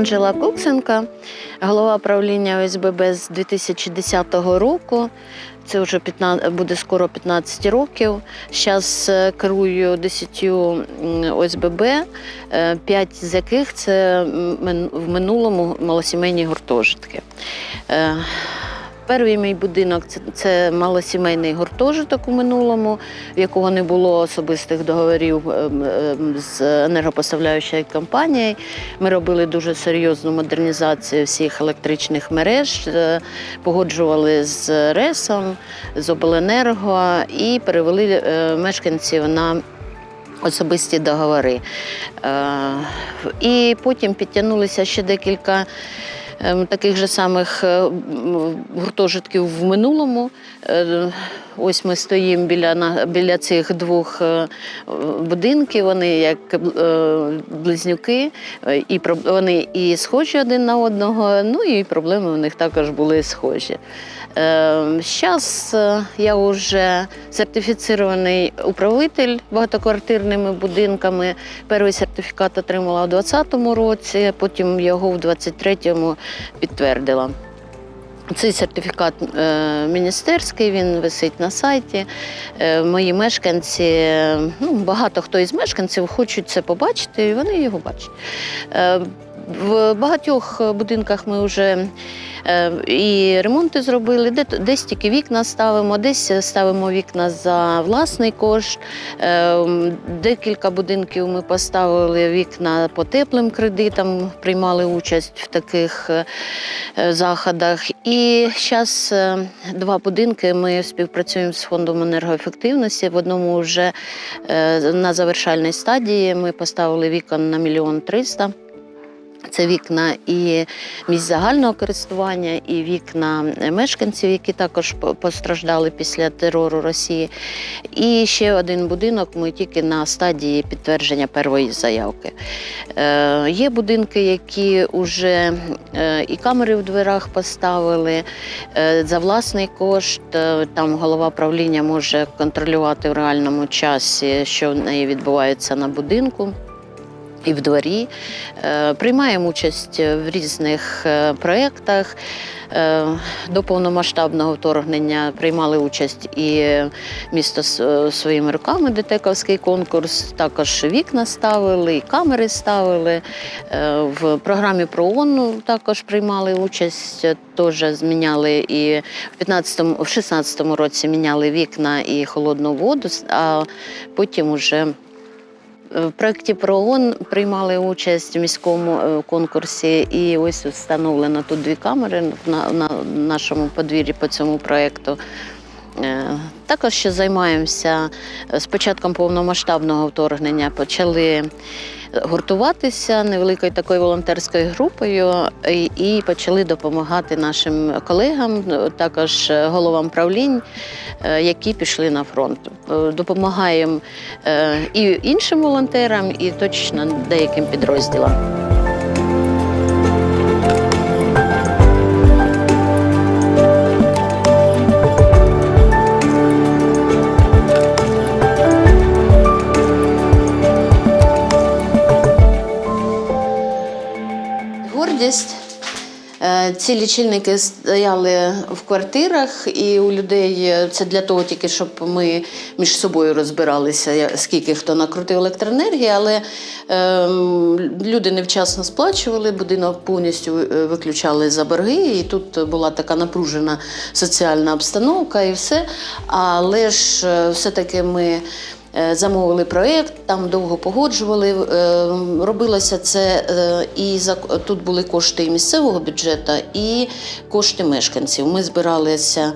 Анжела Куксенка, голова правління ОСББ з 2010 року. Це вже 15, буде скоро 15 років. Зараз керую 10 ОСББ, 5 з яких це в минулому малосімейні гуртожитки. Перший мій будинок це, це малосімейний гуртожиток у минулому, в якого не було особистих договорів ем, ем, з енергопоставляючою компанією. Ми робили дуже серйозну модернізацію всіх електричних мереж, е, погоджували з РЕСом, з Обленерго і перевели е, мешканців на особисті договори. Е, І потім підтягнулися ще декілька таких же самих е, гуртожитків в минулому. Ось ми стоїмо біля, біля цих двох е, будинків. Вони як е, близнюки, е, і вони і схожі один на одного, ну і проблеми у них також були схожі. Зараз я вже сертифіцирований управитель багатоквартирними будинками. Перший сертифікат отримала у 2020 році, потім його в 2023 підтвердила. Цей сертифікат е, міністерський, він висить на сайті. Е, мої мешканці, е, ну, багато хто із мешканців хочуть це побачити, і вони його бачать. В багатьох будинках ми вже е, і ремонти зробили, десь тільки вікна ставимо, десь ставимо вікна за власний кошт. Е, Декілька будинків ми поставили вікна по теплим кредитам, приймали участь в таких е, заходах. І зараз два будинки ми співпрацюємо з фондом енергоефективності. В одному вже на завершальній стадії ми поставили вікон на мільйон триста. Це вікна і місць загального користування, і вікна мешканців, які також постраждали після терору Росії. І ще один будинок ми тільки на стадії підтвердження першої заявки. Е, є будинки, які вже е, і камери в дверах поставили е, за власний кошт. Е, Там голова правління може контролювати в реальному часі, що в неї відбувається на будинку і в дворі. Е, Приймаємо участь в різних е, проєктах. Е, До повномасштабного вторгнення приймали участь і місто своїми руками, детековський конкурс. Також вікна ставили, і камери ставили. В програмі ПРООН також приймали участь. Теж зміняли і в 15-му, в 16-му році міняли вікна і холодну воду, а потім уже в проєкті ПРООН приймали участь в міському е, конкурсі, і ось встановлено тут дві камери на нашому подвір'ї по цьому проєкту. Е, Також ще займаємося е, з початком повномасштабного вторгнення. Почали гуртуватися невеликою такою волонтерською групою і, почали допомагати нашим колегам, е, також головам правлінь, які пішли на фронт. Допомагаємо і іншим волонтерам, і точно деяким підрозділам. Ці лічильники стояли в квартирах, і у людей е, це для того, тільки щоб ми між собою розбиралися, скільки хто накрутив електроенергії, але ем, люди невчасно сплачували, будинок повністю е, виключали за борги, і тут була така напружена соціальна обстановка і все. Але ж е, все-таки ми. Е, Замовили проєкт, там довго погоджували. Е, Робилося це е, і за тут були кошти і місцевого бюджету, і кошти мешканців. Ми збиралися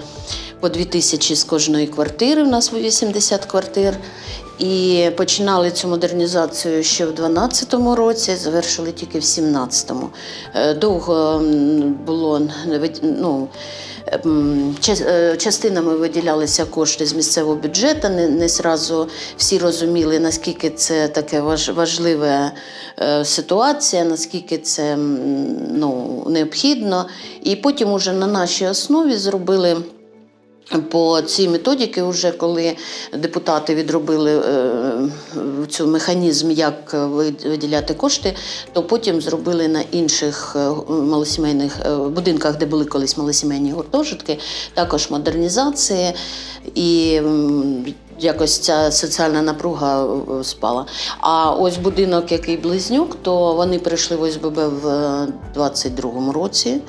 по 2 тисячі з кожної квартири. У нас 80 квартир. І починали цю модернізацію ще в 2012 році, завершили тільки в 2017. Е, Довго було ну, частинами виділялися кошти з місцевого бюджету. Не, не сразу всі розуміли, наскільки це таке важ, важлива е, ситуація, наскільки це ну, необхідно. І потім уже на нашій основі зробили По цій методіки, вже коли депутати відробили е, цю механізм, як виділяти кошти, то потім зробили на інших е, малосімейних е, будинках, де були колись малосімейні гуртожитки, також модернізації і якось ця соціальна напруга спала. А ось будинок, який близнюк, то вони прийшли в ОСББ в 22-му році,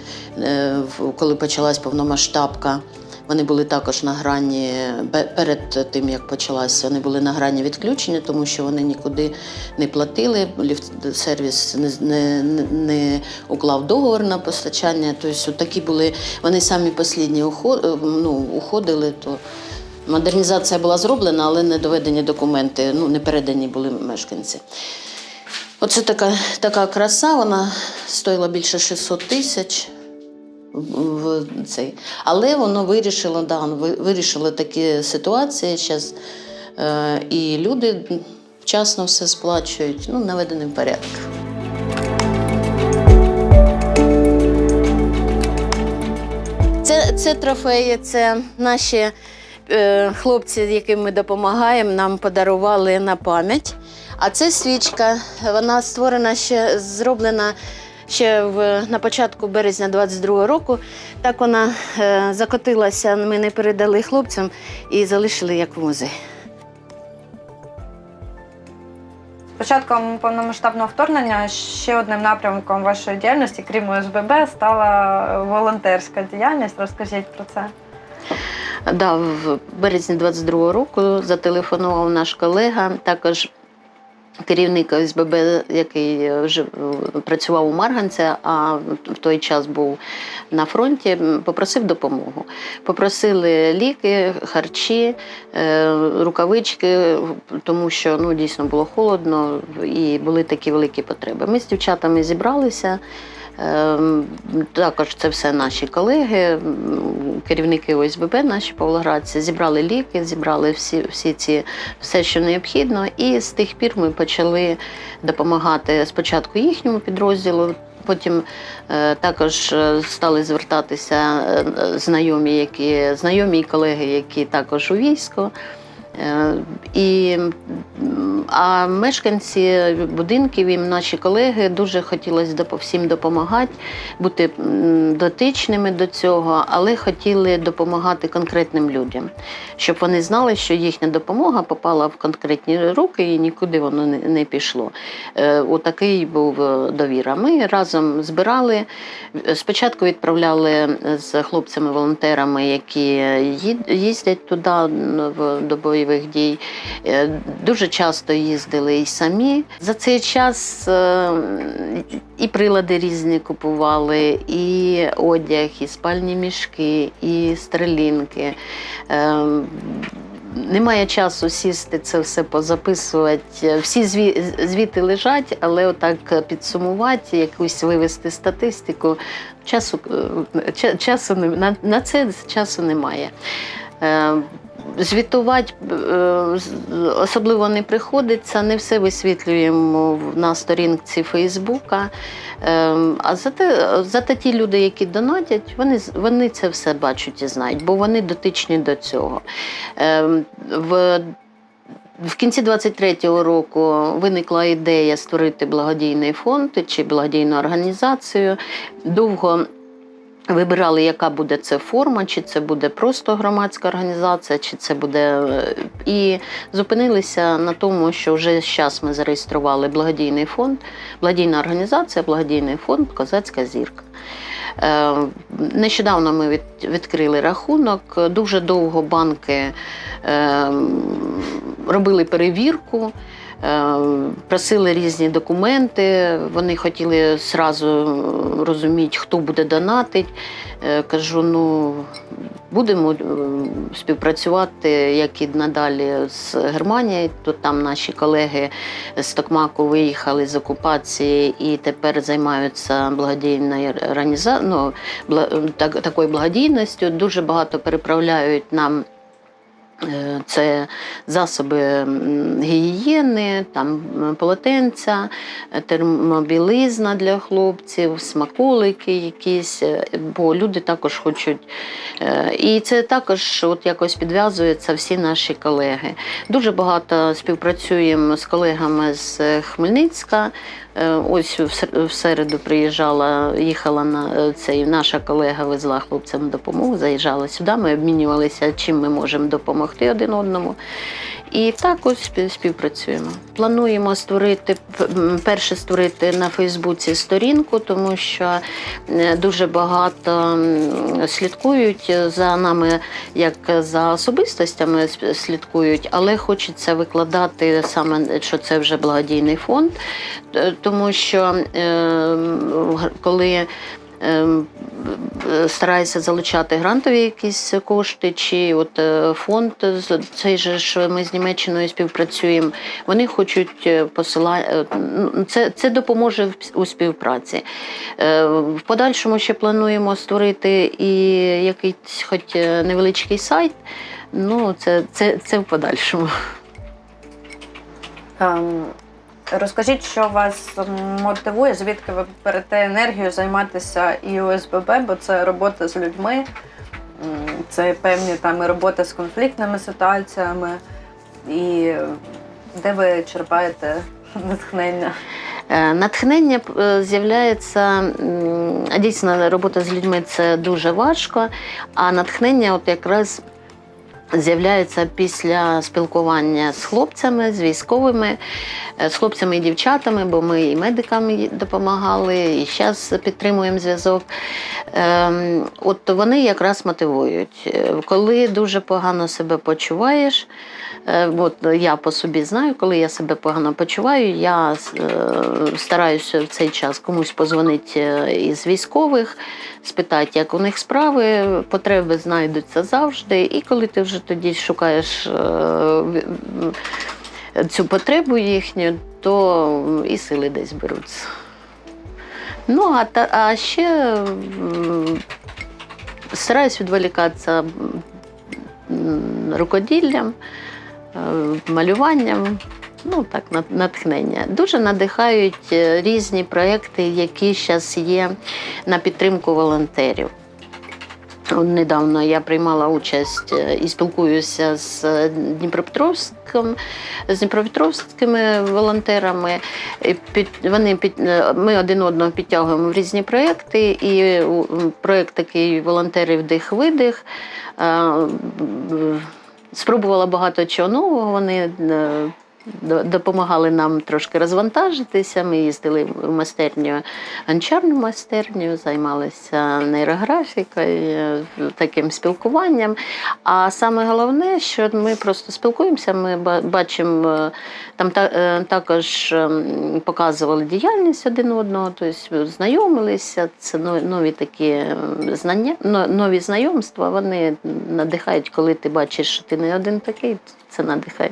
коли почалась повномасштабка. Вони були також на грані перед тим, як почалася, вони були на грані відключення, тому що вони нікуди не платили. Ліфт-сервіс не, не, не уклав договор на постачання. Тобто такі були, вони самі уход, ну, уходили. То модернізація була зроблена, але не доведені документи, ну, не передані були мешканці. Оце така, така краса, вона стоїла більше 600 тисяч в цей. Але воно вирішило, да, ви- вирішило такі ситуації зараз. Е, і люди вчасно все сплачують, ну, наведеним порядком. Це, це трофеї, це наші е, хлопці, яким ми допомагаємо, нам подарували на пам'ять. А це свічка, вона створена ще, зроблена ще в, на початку березня 22-го року. Так вона е, закотилася, ми не передали хлопцям і залишили як в музей. Початком повномасштабного вторгнення ще одним напрямком вашої діяльності, крім ОСББ, стала волонтерська діяльність. Розкажіть про це. Да, в березні 22-го року зателефонував наш колега, також керівник ОСББ, який вже е, працював у Марганці, а в той час був на фронті, попросив допомогу. Попросили ліки, харчі, е, рукавички, тому що ну, дійсно було холодно і були такі великі потреби. Ми з дівчатами зібралися. Ем, Також це все наші колеги, керівники ОСББ, наші павлоградці, зібрали ліки, зібрали всі, всі ці все, що необхідно. І з тих пір ми почали допомагати спочатку їхньому підрозділу. Потім е, також е, стали звертатися е, знайомі, які знайомі і колеги, які також у війську. Е, І, а мешканці будинків і наші колеги дуже хотілося всім допомагати, бути дотичними до цього, але хотіли допомагати конкретним людям, щоб вони знали, що їхня допомога попала в конкретні руки і нікуди воно не, пішло. Е, Отакий був е, довіра. Ми разом збирали. Спочатку відправляли з хлопцями-волонтерами, які їздять туди в- до бойових дій. Е, Дуже часто їздили і самі. За цей час е, і прилади різні купували, і одяг, і спальні мішки, і стрелінки. Е, Немає часу сісти це все позаписувати. Всі звіти лежать, але отак підсумувати, якусь вивести статистику. Часу, часу на, на це часу немає. Звітувати е, особливо не приходиться, не все висвітлюємо на сторінці Фейсбука. Е, А зате, зате ті люди, які донатять, вони, вони це все бачать і знають, бо вони дотичні до цього. Е, В в кінці 23-го року виникла ідея створити благодійний фонд чи благодійну організацію. Довго вибирали, яка буде це форма, чи це буде просто громадська організація, чи це буде. е, І зупинилися на тому, що вже зараз ми зареєстрували благодійний фонд, благодійна організація, благодійний фонд Козацька зірка. Е, Нещодавно ми відкрили рахунок. Дуже довго банки е, робили перевірку, просили різні документи. Вони хотіли зразу розуміти, хто буде донатити. Е, Кажу, ну будемо е, співпрацювати, як і надалі з Германією. То там наші колеги з Токмаку виїхали з окупації і тепер займаються благодійною організа... ну, так, такою благодійністю. Дуже багато переправляють нам Е, Це засоби гігієни, там полотенця, е, термобілизна для хлопців, смаколики якісь, е, бо люди також хочуть. е, І це також от якось підв'язується всі наші колеги. Дуже багато співпрацюємо з колегами з е, Хмельницька. Е, Ось в середу приїжджала, їхала на е, цей наша колега везла хлопцям допомогу, заїжджала сюди. Ми обмінювалися, чим ми можемо допомогти один одному. І так ось співпрацюємо. Плануємо створити перше створити на Фейсбуці сторінку, тому що е, дуже багато слідкують за нами, як за особистостями слідкують, але хочеться викладати саме, що це вже благодійний фонд, тому що е, коли ем, е, стараюся залучати грантові якісь кошти, чи от е, фонд цей же ж ми з Німеччиною співпрацюємо. Вони хочуть посилати це, це допоможе у співпраці. Е, В подальшому ще плануємо створити і якийсь, хоч е, невеличкий сайт. Ну, це, це, це в подальшому. Розкажіть, що вас мотивує, звідки ви берете енергію займатися і ОСББ, бо це робота з людьми, це певні там і робота з конфліктними ситуаціями, і де ви черпаєте натхнення? Е, Натхнення е, з'являється дійсно робота з людьми це дуже важко, а натхнення от якраз з'являється після спілкування з хлопцями, з військовими, е, з хлопцями і дівчатами, бо ми і медикам допомагали, і зараз підтримуємо зв'язок. Ем, От вони якраз мотивують. Е, Коли дуже погано себе почуваєш, Е, От я по собі знаю, коли я себе погано почуваю, я стараюся в цей час комусь позвонити із військових, спитати, як у них справи, потреби знайдуться завжди. І коли ти вже тоді шукаєш е, цю потребу їхню, то і сили десь беруться. Ну, а, та, а ще стараюсь відволікатися рукоділлям, е, малюванням. Ну так, нат- натхнення. Дуже надихають е, різні проекти, які зараз є на підтримку волонтерів. Недавно я приймала участь е, і спілкуюся з е, Дніпропетровським, з Дніпропетровськими волонтерами. Вони під, е, ми один одного підтягуємо в різні проекти. І проект такий волонтери вдих-видих. Е, Спробувала багато чого нового. Вони допомагали нам трошки розвантажитися. Ми їздили в майстерню, гончарну майстерню, займалися нейрографікою, е, таким спілкуванням. А саме головне, що ми просто спілкуємося, ми бачимо, е, там е, також показували діяльність один одного, тобто знайомилися. Це нові такі знання, нові знайомства. Вони надихають, коли ти бачиш, що ти не один такий, це надихає.